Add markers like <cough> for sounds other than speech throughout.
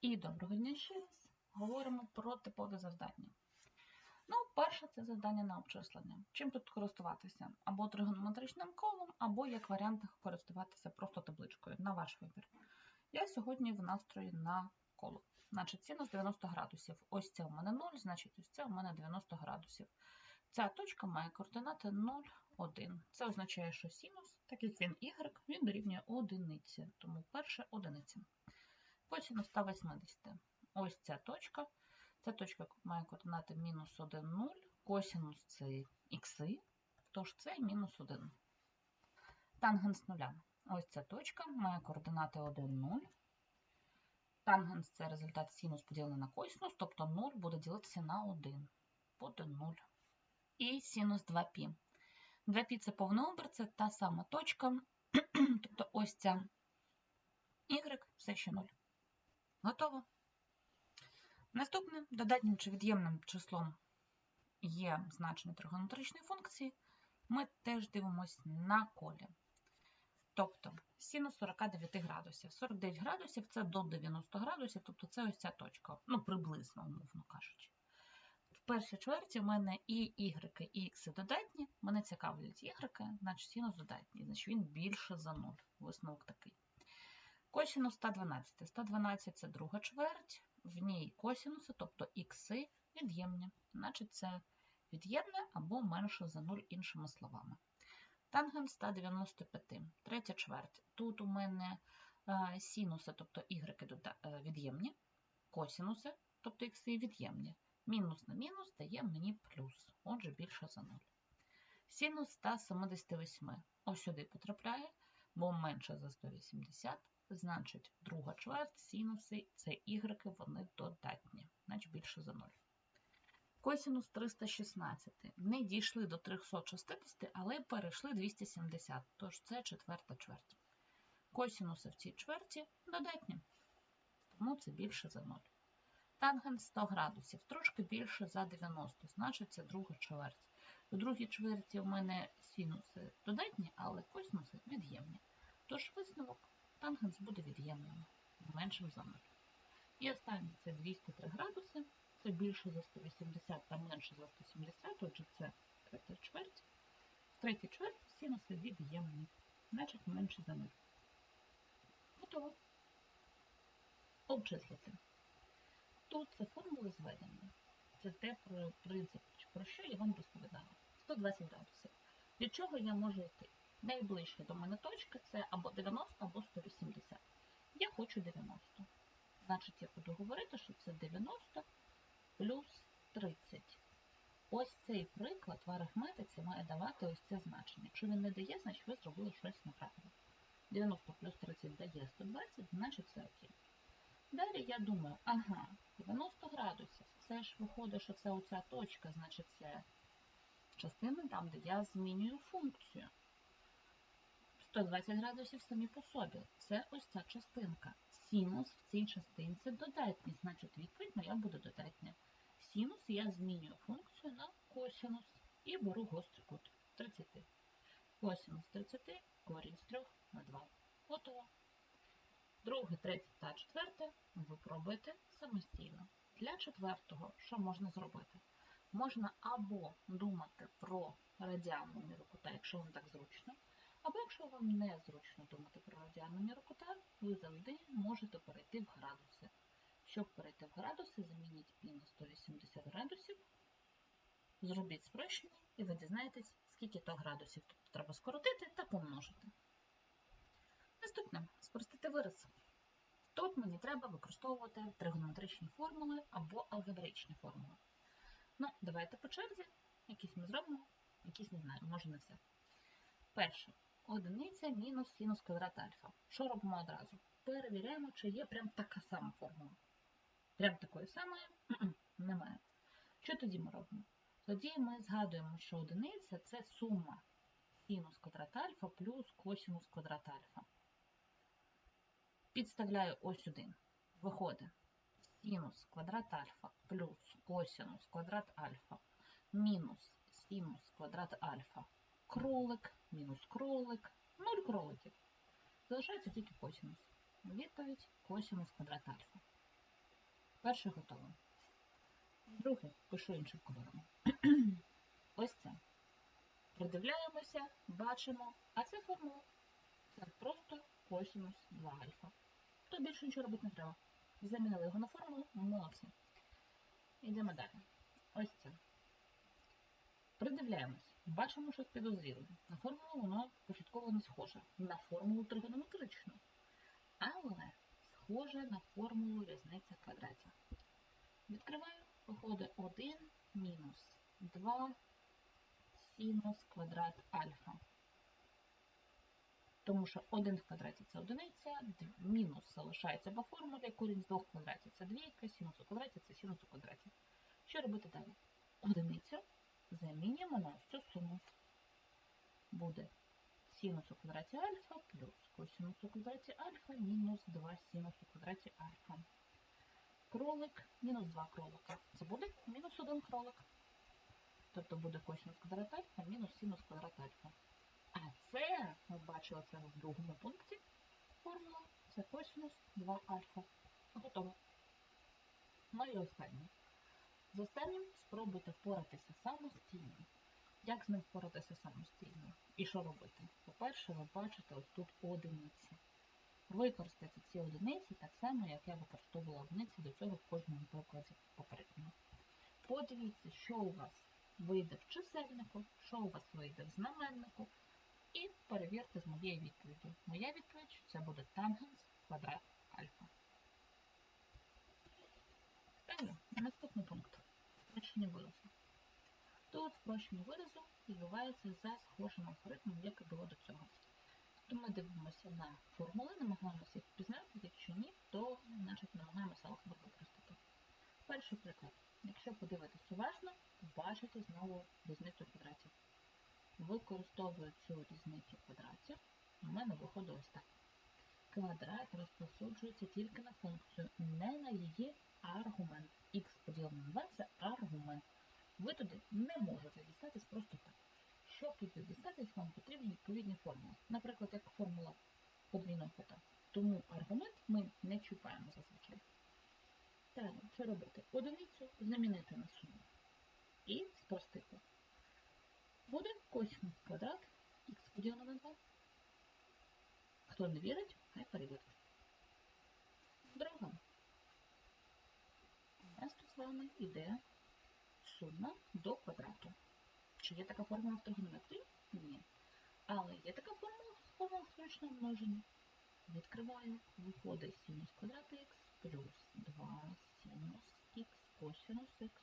І доброго дня ще раз. Говоримо про типові завдання. Ну, перше це завдання на обчислення. Чим тут користуватися? Або тригонометричним колом, або як варіант користуватися просто табличкою на ваш вибір. Я сьогодні в настрої на коло. Значить, синус 90 градусів. Ось це у мене 0, значить, ось це у мене 90 градусів. Ця точка має координати 0, 1. Це означає, що синус, так як він y, він дорівнює одиниці. Тому перше одиниця. Косинус 180. Ось ця точка. Ця точка має координати мінус 1, 0. Косинус це ікси, тож це мінус 1. Тангенс нуля. Ось ця точка має координати 1, 0. Тангенс це результат синус поділений на косинус, тобто 0 буде ділитися на 1. Буде 0. І синус 2π. 2π це повний оберт, це та сама точка. <clears throat> тобто ось ця y все ще 0. Готово. Наступне додатнім чи від'ємним числом є значення тригонометричної функції. Ми теж дивимося на колі. Тобто синус 49 градусів. 49 градусів це до 90 градусів, тобто це ось ця точка, ну, приблизно, умовно кажучи. В першій чверті в мене і y, і x додатні. Мене цікавлять y, значить синус додатній, значить він більше за 0. Висновок такий. Косінус 112. 112 це друга чверть, в ній косінуси, тобто ікси від'ємні. Значить, це від'ємне або менше за 0, іншими словами. Тангенс 195. Третя чверть. Тут у мене синуси, тобто y від'ємні, косінуси, тобто ікси від'ємні. Мінус на мінус дає мені плюс, отже, більше за 0. Синус 178. Ось сюди потрапляє, бо менше за 180. Значить, друга чверть, синуси, це y, вони додатні, значить більше за 0. Косінус 316. Не дійшли до 360, але перейшли 270, тож це четверта чверть. Косінуси в цій чверті додатні, тому це більше за 0. Тангенс 100 градусів, трошки більше за 90, значить це друга чверть. У другій чверті у мене синуси додатні, але косінуси від'ємні. Тож висновок тангенс буде від'ємним, меншим за 0. І останнє це 203 градуси, це більше за 180 та менше за 170, отже це третя чверть. В третій чверті синуси від'ємні, значить менше за 0. Готово. Обчислити. Тут це формули зведення. Це те про принцип, про що я вам розповідала. 120 градусів. Від чого я можу йти? Найближча до мене точка це або 90, або 180. Я хочу 90. Значить, я буду говорити, що це 90 плюс 30. Ось цей приклад в арифметиці має давати ось це значення. Якщо він не дає, значить ви зробили щось неправильно. 90 плюс 30 дає 120, значить це окей. Далі я думаю, ага, 90 градусів. Це ж виходить, що це оця точка, значить це частина там, де я змінюю функцію. 120 градусів самі по собі. Це ось ця частинка. Синус в цій частинці додатній, значить відповідь моя буде додатня. Синус я змінюю функцію на косинус і беру гострий кут 30. Косинус 30, корінь з 3 на 2. Готово. Друге, третє та четверте ви пробуєте самостійно. Для четвертого, що можна зробити? Можна або думати про радіальну міру кута, якщо вам так зручно, або якщо вам не зручно думати про радіальну міру ви завжди можете перейти в градуси. Щоб перейти в градуси, замініть пі на 180 градусів, зробіть спрощення, і ви дізнаєтесь, скільки то градусів тобто треба скоротити та помножити. Наступне спростити вираз. Тут мені треба використовувати тригонометричні формули або алгебраїчні формули. Ну, давайте по черзі. Якісь ми зробимо, якісь не знаю, може не все. Перше. Одиниця мінус синус квадрат альфа. Що робимо одразу? Перевіряємо, чи є прям така сама формула. Прям такої самої немає. Що тоді ми робимо? Тоді ми згадуємо, що одиниця це сума синус квадрат альфа плюс косинус квадрат альфа. Підставляю ось сюди. Виходить синус квадрат альфа плюс косинус квадрат альфа мінус синус квадрат альфа. Кролик, мінус кролик, 0 кроликів. Залишається тільки косинус. Відповідь косинус квадрат альфа. Перше готово. Друге пишу іншим кольором. <clears throat> Ось це. Придивляємося, бачимо, а це формула. Це просто косинус 2 альфа. То більше нічого робити не треба. Замінили його на формулу, молодці. Йдемо далі. Ось це. Придивляємось. Бачимо, що підозріло. На формулу воно початково не схоже. На формулу тригонометричну. Але схоже на формулу різниця квадратів. Відкриваю, виходить 1 мінус 2 синус квадрат альфа. Тому що 1 в квадраті це одиниця, мінус залишається по формулі, корінь з 2 в квадраті це двійка, синус у квадраті це синус у квадраті. Що робити далі? Одиницю замінюємо на цю суму. Буде синус у квадраті альфа плюс косинус у квадраті альфа мінус 2 синус у квадраті альфа. Кролик мінус 2 кролика. Це буде мінус 1 кролик. Тобто буде косинус квадрат альфа мінус синус квадрат альфа. А це, ми бачили це в другому пункті, формула, це косинус 2 альфа. Готово. Ну і останнє. З останнім спробуйте впоратися самостійно. Як з ним впоратися самостійно? І що робити? По-перше, ви бачите ось тут одиниці. Використайте ці одиниці так само, як я використовувала одиниці до цього в кожному прикладі попередньому. Подивіться, що у вас вийде в чисельнику, що у вас вийде в знаменнику, і перевірте з моєю відповіддю. Моя відповідь що це буде тангенс квадрат альфа. Далі, наступний пункт. Спрощення виразу. Тут спрощення виразу відбувається за схожим алгоритмом, як і було до цього. Тобто ми дивимося на формули, намагаємося їх впізнати, якщо ні, то значить, намагаємося алгебру використати. Перший приклад. Якщо подивитися уважно, бачите знову різницю квадратів. Використовую цю різницю квадратів, у мене виходить ось так. Квадрат розповсюджується тільки на функцію, не на її аргумент. Х поділено на 2 це аргумент. Ви туди не можете дістатись просто так. Щоб туди дістатись, вам потрібні відповідні формули. Наприклад, як формула подвійного кота. Тому аргумент ми не чіпаємо зазвичай. Далі, що робити? Одиницю замінити на суму. І спростити. Буде косинус квадрат х поділено на 2. Хто не вірить, хай перевірить. Друга. У нас тут з вами йде сума до квадрату. Чи є така формула в тригонометрії? Ні. Але є така формула формула строчного множення. Відкриваю, виходить синус квадрат х плюс 2 синус х косинус х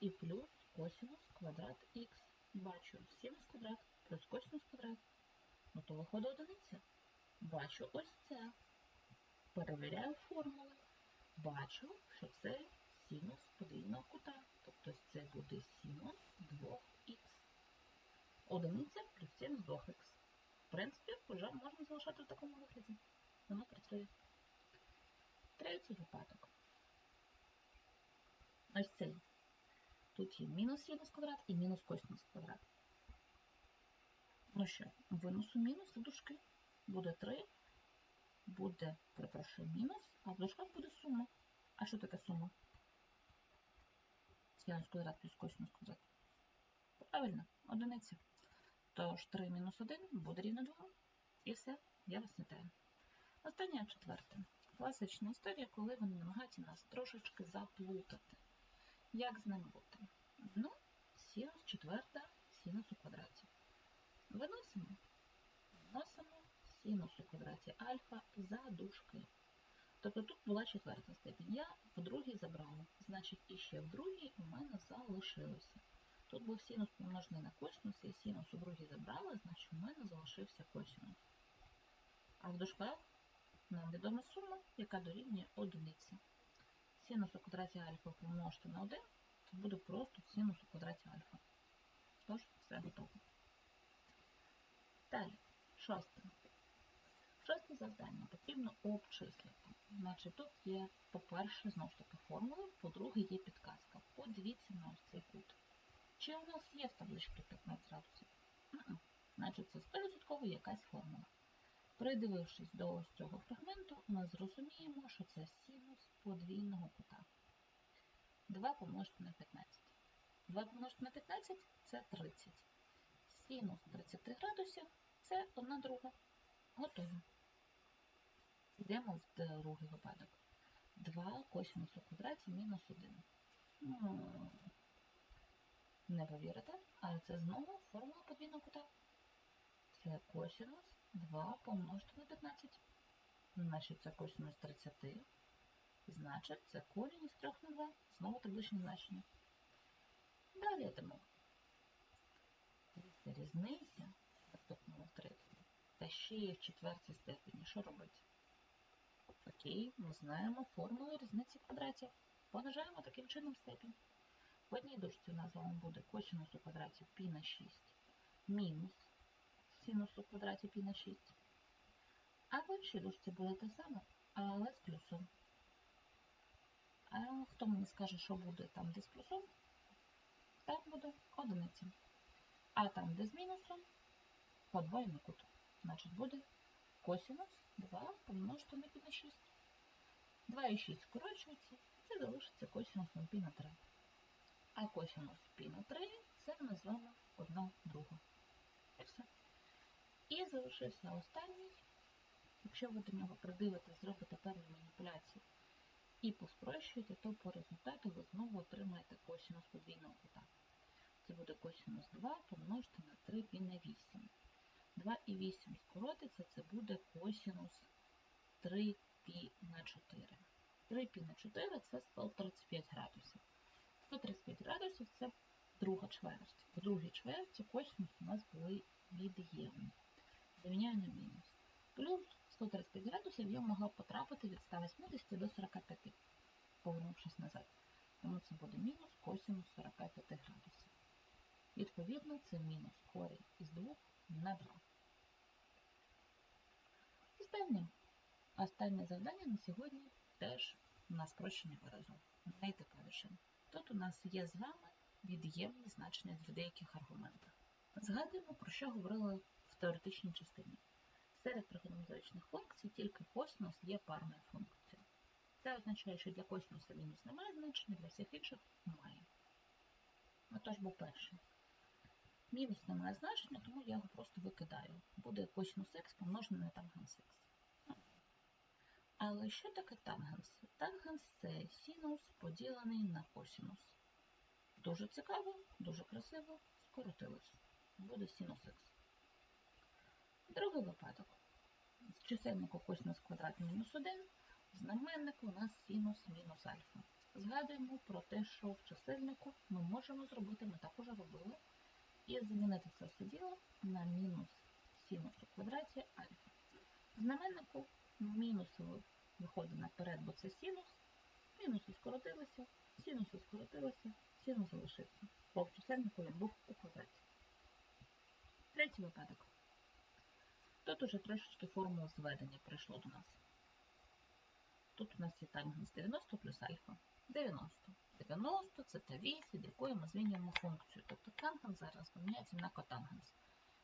і плюс косинус квадрат х. Бачу синус квадрат плюс косинус квадрат. Ну то виходить одиниця. Бачу ось це. Перевіряю формули. Бачу, що це синус подвійного кута. Тобто це буде синус 2х. Одиниця плюс синус 2х. В принципі, вже можна залишати в такому вигляді. Воно працює. Третій випадок. Ось цей. Тут є мінус синус квадрат і мінус косинус квадрат. Ну що, виносу мінус в дужки. Буде 3, буде, перепрошую, мінус, а в дужках буде сума. А що таке сума? Синус квадрат плюс косинус квадрат. Правильно, одиниця. Тож 3 мінус 1 буде рівно 2. І все, я вас вітаю. Остання четверте. Класична історія, коли вони намагаються нас трошечки заплутати. Як з ним бути? Ну, синус четверта, синус у квадраті. Виносимо. Синус у квадраті альфа за дужки. Тобто тут була четверта степінь. Я в другій забрала. Значить, іще в другій у мене залишилося. Тут був синус помножений на косинус, і синус у другій забрала, значить у мене залишився косинус. А в дужках нам відома сума, яка дорівнює одиниці. Синус у квадраті альфа помножити на 1, це буде просто синус у квадраті альфа. Тож, все готово. Далі, шосте. Шосте завдання потрібно обчислити. Значить, тут є, по-перше, знову ж таки формула, по-друге, є підказка. Подивіться на цей кут. Чи у нас є в табличці 15 градусів? Значить, це 100% якась формула. Придивившись до ось цього фрагменту, ми зрозуміємо, що це синус подвійного кута. 2 помножити на 15. 2 помножити на 15 це 30. Синус 30 градусів це 1 друга. Готово. Йдемо в другий випадок. 2 косинус у квадраті мінус 1. Ну, Не повірите, але це знову формула подвійного кута. Це косинус 2 помножити на 15. Значить, це косинус 30. Значить, це корінь із 3 на 2. Знову табличне значення. Далі йдемо. Різниця наступного в третьому. Та ще є в четвертій степені. Що робити? Окей, ми знаємо формулу різниці квадратів. Понижаємо таким чином степінь. В одній дужці у нас з вами буде косинус у квадраті π на 6 мінус синус у квадраті π на 6. А в іншій дужці буде те саме, але з плюсом. А хто мені скаже, що буде там, де з плюсом? Так буде одиниця. А там, де з мінусом, подвоєний кут. Значить, буде косинус 2 помножити на пі на 6. 2 і 6 скорочуються, це залишиться косинус на пі на 3. А косинус пі на 3 це ми з вами 1 друга. І все. І залишився останній. Якщо ви до нього придивите зробите певні маніпуляції і поспрощуєте, то по результату ви знову отримаєте косинус подвійного кута. Це буде косинус 2 помножити на 3 пі на 8. 2 і 8 скоротиться, це буде косинус 3 π на 4. 3 π на 4 це 135 градусів. 135 градусів це друга чверть. В другій чверті косинус у нас були від'ємні. Заміняю на мінус. Плюс 135 градусів я могла потрапити від 180 до 45, повернувшись назад. Тому це буде мінус косинус 45 градусів. Відповідно, це мінус корінь із 2 на 2. Останнє. Останнє завдання на сьогодні теж на спрощення виразу. Найтиповіше. Тут у нас є з вами від'ємні значення в деяких аргументах. Згадуємо, про що говорили в теоретичній частині. Серед тригонометричних функцій тільки косинус є парною функцією. Це означає, що для косинуса мінус немає значення, для всіх інших має. Отож, бо перше. Мінус не має значення, тому я його просто викидаю. Буде косинус х помножений на тангенс х. Але що таке тангенс? Тангенс це синус поділений на косинус. Дуже цікаво, дуже красиво, скоротилось. Буде синус х. Другий випадок. З чисельнику косинус квадрат мінус 1, в знаменнику у нас синус мінус альфа. Згадуємо про те, що в чисельнику ми можемо зробити, ми так уже робили, і замінити це все діло на мінус синус у квадраті альфа. В знаменнику мінус виходить наперед, бо це синус, мінуси скоротилися, синуси скоротилися, синус залишився. Бо чисельнику він був у квадраті. Третій випадок. Тут уже трошечки формула зведення прийшло до нас. Тут у нас є тангенс 90 плюс альфа. 90. 90 це та вісь, від якої ми змінюємо функцію. Тобто тангенс зараз поміняється на котангенс.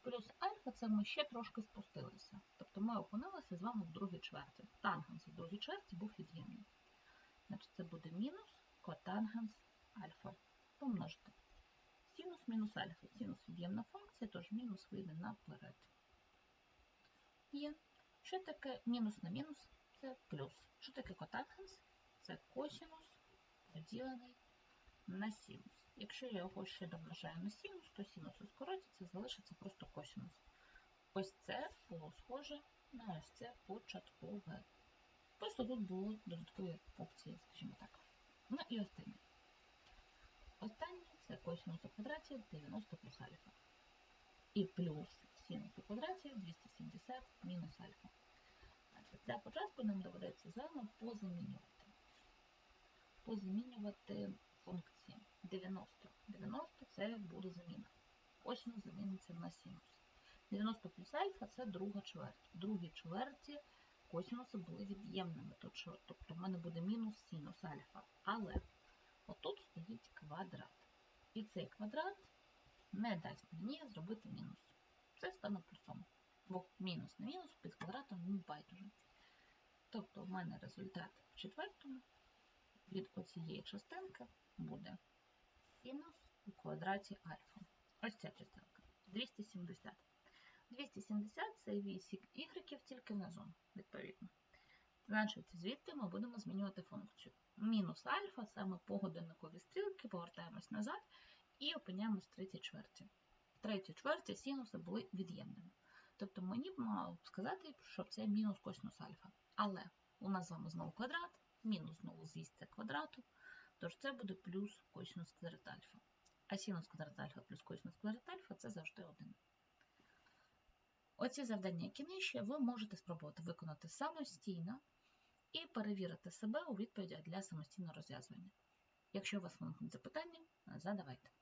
Плюс альфа це ми ще трошки спустилися. Тобто ми опинилися з вами в другій чверті. Тангенс в другій чверті був від'ємний. Значить, це буде мінус котангенс альфа. Помножити. Синус мінус альфа. Синус від'ємна функція, тож мінус вийде наперед. Є. Що таке мінус на мінус? Це плюс. Що таке котангенс? Це косинус поділений на синус. Якщо я його ще домножаю на синус, то синус скоротиться, залишиться просто косинус. Ось це було схоже на ось це початкове. Просто тут були додаткові опції, скажімо так. Ну і останнє. Останнє це косинус у квадраті 90 плюс альфа. І плюс синус у квадраті 270 мінус альфа. Для початку нам доведеться з вами позамінювати. Позамінювати функції 90. 90 це буде заміна. Косинус заміниться на синус. 90 плюс альфа це друга чверть. В другій чверті косинуси були від'ємними. Тобто в мене буде мінус синус альфа. Але отут стоїть квадрат. І цей квадрат не дасть мені зробити мінус. Це стане плюсом. Бо мінус на мінус під квадратом ну, байдуже. Тобто в мене результат в четвертому від оцієї частинки буде синус у квадраті альфа. Ось ця частинка. 270. 270 це вісік ігреків тільки внизу, відповідно. Значить, звідти ми будемо змінювати функцію. Мінус альфа, саме по годинниковій стрілки, повертаємось назад і опиняємось в третій чверті. В третій чверті синуси були від'ємними. Тобто мені б мало сказати, що це мінус косинус альфа. Але у нас з вами знову квадрат, мінус знову звістя квадрату, тож це буде плюс косинус квадрат альфа. А синус квадрат альфа плюс косинус квадрат альфа це завжди один. Оці завдання, які нижче, ви можете спробувати виконати самостійно і перевірити себе у відповідях для самостійного розв'язування. Якщо у вас виникнуть запитання, задавайте.